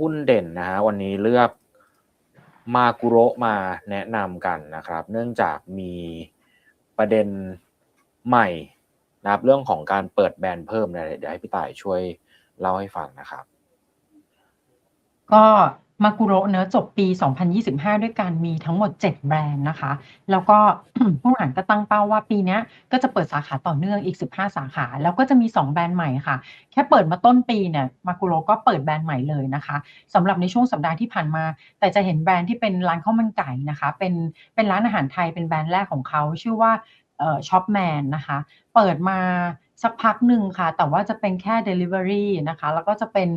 หุ้นเด่นนะฮะวันนี้เลือกมากุโรมาแนะนำกันนะครับ เนื่องจากมีประเด็นใหม่นะครับเรื่องของการเปิดแบรนด์เพิ่มเนี่ยเดี๋ยวให้พี่ต่ายช่วยเล่าให้ฟังนะครับ ก็ มากุโรเนื้อจบปี 2025 ด้วยการมีทั้งหมด 7 แบรนด์นะคะ แล้วก็ผู้บริหารก็ตั้งเป้าว่าปีนี้ก็จะเปิดสาขาต่อเนื่องอีก 15 สาขา แล้วก็จะมี 2 แบรนด์ใหม่ค่ะ แค่เปิดมาต้นปีเนี่ยมากุโรก็เปิดแบรนด์ใหม่เลยนะคะสำหรับในช่วงสัปดาห์ที่ผ่านมา แต่จะเห็นแบรนด์ที่เป็นร้านข้าวมันไก่นะคะ เป็นเป็นร้านอาหารไทยเป็นแบรนด์แรกของเขาชื่อว่าช็อปแมนนะคะ เปิดมา สักพักหนึ่งค่ะ แต่ว่าจะเป็นแค่ Delivery นะคะ แล้วก็จะเป็น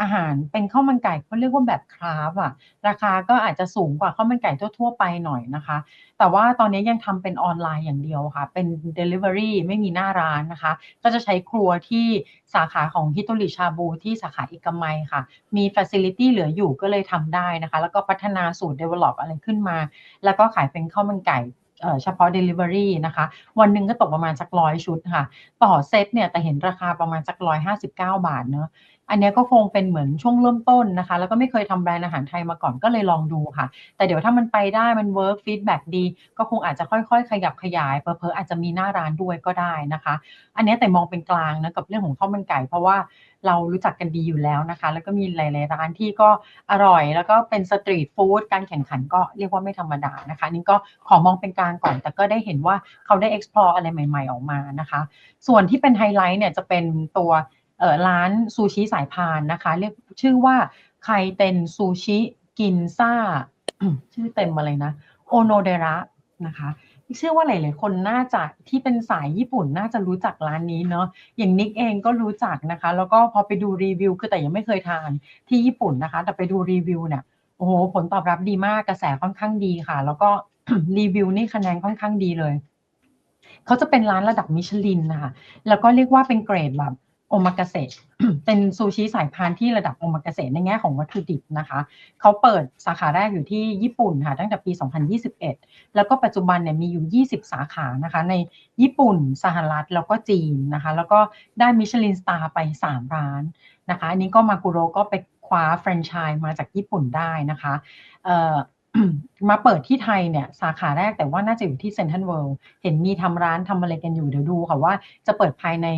อาหารเป็นข้าวมันไก่เขาเรียกว่าแบบคราฟอะราคาก็อาจจะสูงกว่าข้าวมันไก่ทั่ว ๆ ไปหน่อยนะคะ แต่ว่าตอนนี้ยังทำเป็นออนไลน์อย่างเดียวค่ะ เป็น Delivery ไม่มีหน้าร้านนะคะ ก็จะใช้ครัวที่สาขาของฮิโตริชาบูที่สาขาเอกมัยค่ะ มี Facility เหลืออยู่ก็เลยทำได้นะคะ แล้วก็พัฒนาสูตร develop อะไรขึ้นมา แล้วก็ขายเป็นข้าวมันไก่ เฉพาะ Delivery นะคะ วันหนึ่งก็ตกประมาณสักร้อยชุดค่ะ ต่อเซตเนี่ยแต่เห็นราคาประมาณสักร้อยห้าสิบเก้าบาทเนาะอันนี้ก็คงเป็นเหมือนช่วงเริ่มต้นนะคะ แล้วก็ไม่เคยทำแบรนด์อาหารไทยมาก่อนก็เลยลองดูค่ะ แต่เดี๋ยวถ้ามันไปได้มันเวิร์กฟีดแบ็ดี ก็คงอาจจะค่อยๆ ขยับขยายเพอเพอๆอาจจะมีหน้าร้านด้วยก็ได้นะคะ อันนี้แต่มองเป็นกลางนะกับเรื่องของข้าวมันไก่ เพราะว่าเรารู้จักกันดีอยู่แล้วนะคะ แล้วก็มีหลายๆร้านที่ก็อร่อย แล้วก็เป็นสตรีทฟู้ดการแข่งขันก็เรียกว่าไม่ธรรมดานะคะ นี่ก็ขอมองเป็นกลางก่อน แต่ก็ได้เห็นว่าเขาได้ explore อะไรใหม่ ๆ ออกมานะคะ ส่วนที่เป็นไฮไลท์เนี่ยจะเป็นตัว ร้านซูชิสายพานนะคะ เรียกชื่อว่าไคเต็นซูชิกินซ่า ชื่อเต็มอะไรนะโอโนเดระนะคะเชื่อว่าหลาย ๆ คนน่าจะที่เป็นสายญี่ปุ่นน่าจะรู้จักร้านนี้เนาะอย่างนิกเองก็รู้จักนะคะ แล้วก็พอไปดูรีวิวคือแต่ยังไม่เคยทานที่ญี่ปุ่นนะคะ แต่ไปดูรีวิวเนี่ยโอ้โหผลตอบรับดีมากกระแสค่อนข้างดีค่ะ แล้วก็รีวิวนี่คะแนนค่อนข้างดีเลยเขาจะเป็นร้านระดับมิชลินนะคะแล้วก็เรียกว่าเป็นเกรดแบบ โอมากาเสะเป็นซูชิสายพานที่ระดับโอมากาเสะในแง่ของวัตถุดิบนะคะเขาเปิดสาขาแรกอยู่ที่ญี่ปุ่นค่ะตั้งแต่ปี 2021 แล้วก็ปัจจุบันเนี่ยมีอยู่ 20 สาขานะคะ ในญี่ปุ่นสหรัฐแล้วก็จีนนะคะ แล้วก็ได้มิชลินสตาร์ไป 3 ร้านนะคะ อันนี้ก็มากุโรก็ไปคว้าแฟรนไชส์มาจากญี่ปุ่นได้นะคะ มาเปิดที่ไทยเนี่ยสาขาแรกแต่ว่าน่าจะอยู่ที่เซ n นทรัลเวิลด์เห็นมีทำร้านทำอะไรกันอยู่เดี๋ยวดูค่ะว่าจะเปิดภายใน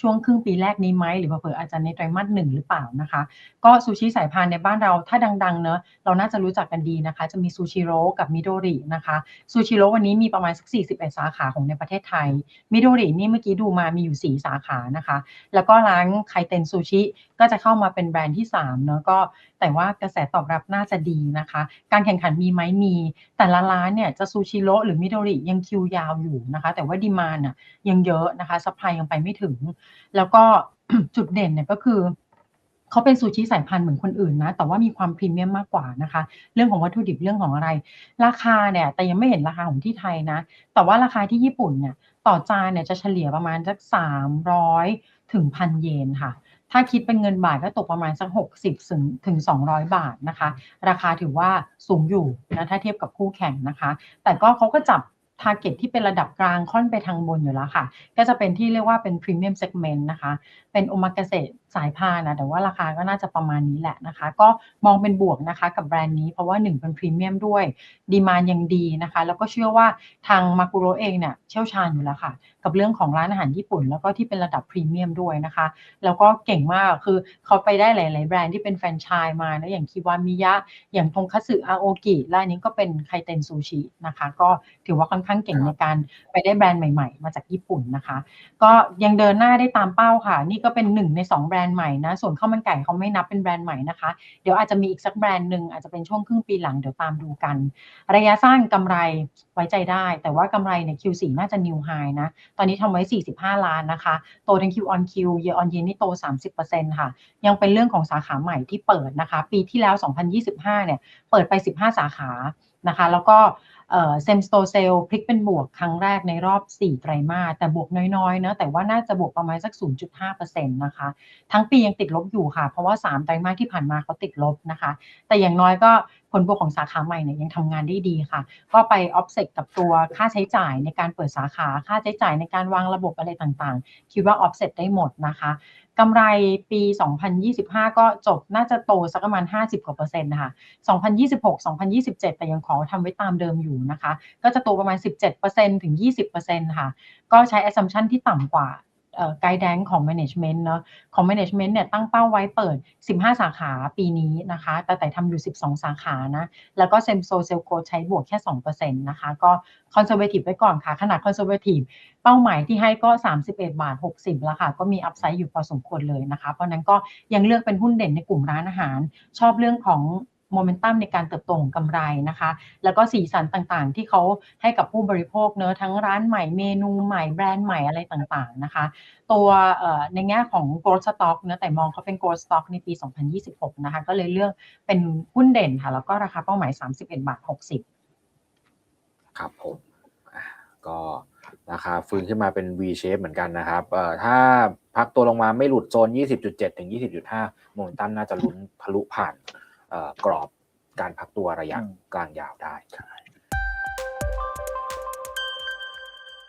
ช่วงครึ่งปีแรกนี้ไหมหรือเผื่ออาจจะในไตรมาสหนึ่งหรือเปล่านะคะ ก็ซูชิสายพานในบ้านเราถ้าดังๆเนอะเราน่าจะรู้จักกันดีนะคะ จะมีซูชิโร่กับมิโดรินะคะซูชิโร่วันนี้มีประมาณสัก41 สาขาของในประเทศไทยมิโดรินี่เมื่อกี้ดูมามีอยู่ 4 สาขานะคะ แล้วก็ร้านไคเต็นซูชิก็จะเข้ามาเป็นแบรนด์ที่3เนอะก็แต่ว่ากระแสตอบรับน่าจะดีนะคะ การแข่งขันมีไหมมี แต่ละร้านเนี่ยจะซูชิโร่หรือมิโดริยังคิวยาวอยู่นะคะ แต่ว่าดีมานอะยังเยอะนะคะซัพพลายยังไปไม่ถึง แล้วก็จุดเด่นเนี่ยก็คือเขาเป็นซูชิสายพันธุ์เหมือนคนอื่นนะ แต่ว่ามีความพรีเมียมมากกว่านะคะ เรื่องของวัตถุดิบเรื่องของอะไร ราคาเนี่ย แต่ยังไม่เห็นราคาของที่ไทยนะ แต่ว่าราคาที่ญี่ปุ่นเนี่ย ต่อจานเนี่ยจะเฉลี่ยประมาณสักสามร้อยถึงพันเยนค่ะ ถ้าคิดเป็นเงินบาทก็ตกประมาณสัก 60ถึงถึง200 บาทนะคะ ราคาถือว่าสูงอยู่นะถ้าเทียบกับคู่แข่งนะคะ แต่ก็เขาก็จับทาร์เก็ตที่เป็นระดับกลางค่อนไปทางบนอยู่แล้วค่ะ ก็จะเป็นที่เรียกว่าเป็นพรีเมียมเซกเมนต์นะคะ เป็นโอมากาเซ สายพานนะแต่ว่าราคาก็น่าจะประมาณนี้แหละนะคะ ก็มองเป็นบวกนะคะกับแบรนด์นี้เพราะว่าหนึ่งเป็นพรีเมียมด้วย ดีมานยังดีนะคะ แล้วก็เชื่อว่าทางมากุโรเองเนี่ยเชี่ยวชาญอยู่แล้วค่ะ กับเรื่องของร้านอาหารญี่ปุ่น แล้วก็ที่เป็นระดับพรีเมียมด้วยนะคะ แล้วก็เก่งมากคือเขาไปได้หลาย ๆ แบรนด์ที่เป็นแฟรนไชส์มานะอย่างคิวามิยะอย่างทงคัตสึอาโอกิและอันนี้ก็เป็นไคเต็นซูชินะคะ ก็ถือว่าค่อนข้างเก่งในการไปได้แบรนด์ใหม่ ๆ มาจากญี่ปุ่นนะคะ ก็ยังเดินหน้าได้ตามเป้าค่ะ นี่ก็เป็นหนึ่งใน 2 แบรนด์ใหม่นะ ส่วนข้าวมันไก่เขาไม่นับเป็นแบรนด์ใหม่นะคะ เดี๋ยวอาจจะมีอีกสักแบรนด์หนึ่งอาจจะเป็นช่วงครึ่งปีหลังเดี๋ยวตามดูกัน ระยะสั้นกำไรไว้ใจได้ แต่ว่ากำไรใน Q4 น่าจะ new high นะ ตอนนี้ทำไว้ 45 ล้านนะคะ โตทั้ง Q on Q year on year นี่โต 30%ค่ะ ยังเป็นเรื่องของสาขาใหม่ที่เปิดนะคะ ปีที่แล้ว 2025 เนี่ย เปิดไป 15 สาขานะคะ แล้วก็ เซมสโตเซลพลิกเป็นบวกครั้งแรกในรอบ 4 ไตรมาสแต่บวกน้อยๆนะแต่ว่าน่าจะบวกประมาณสัก 0.5%นะคะ ทั้งปียังติดลบอยู่ค่ะ เพราะว่า 3 ไตรมาสที่ผ่านมาเขาติดลบนะคะ แต่อย่างน้อยก็ ผลบวกของสาขาใหม่เนี่ยยังทำงานได้ดีค่ะ ก็ไป offset กับตัวค่าใช้จ่ายในการเปิดสาขาค่าใช้จ่ายในการวางระบบอะไรต่างๆ คิดว่า offset ได้หมดนะคะกำไรปี 2025 ก็จบน่าจะโตสักประมาณ 50 กว่าเปอร์เซ็นต์นะคะ2026 2027 แต่ยังขอทำไว้ตามเดิมอยู่นะคะ ก็จะโตประมาณ 17%ถึง 20%ค่ะ ก็ใช้ assumption ที่ต่ำกว่า เอ่อ guidance ของ management เนาะของ management เนี่ยตั้งเป้าไว้เปิด 15 สาขาปีนี้นะคะ แต่แต่ทำอยู่ 12 สาขานะ แล้วก็ same store sales growth ใช้บวกแค่ 2%นะคะ ก็ conservative ไว้ก่อนค่ะ ขนาด conservative เป้าหมายที่ให้ก็ 31 บาท 60 แล้วค่ะ ก็มี upside อยู่พอสมควรเลยนะคะ เพราะนั้นก็ยังเลือกเป็นหุ้นเด่นในกลุ่มร้านอาหาร ชอบเรื่องของ โมเมนตัมในการเติบโตของกำไรนะคะ แล้วก็สีสันต่างๆ ที่เขาให้กับผู้บริโภคเนอะทั้งร้านใหม่เมนูใหม่แบรนด์ใหม่อะไรต่างๆนะคะ ตัวในแง่ของ growth stock เนอะแต่มองเขาเป็น growth stock ในปี 2026 นะคะ ก็เลยเลือกเป็นหุ้นเด่นค่ะ แล้วก็ราคาเป้าหมาย 31 บาท 60 ครับผมก็ราคาฟื้นขึ้นมาเป็น V shape เหมือนกันนะครับเอ่อถ้าพักตัวลงมาไม่หลุดโซน 20.7 ถึง 20.5โมเมนตัมน่าจะลุ้นทะลุผ่าน กรอบการพักตัวระยะอืมกลางยาวได้ใช่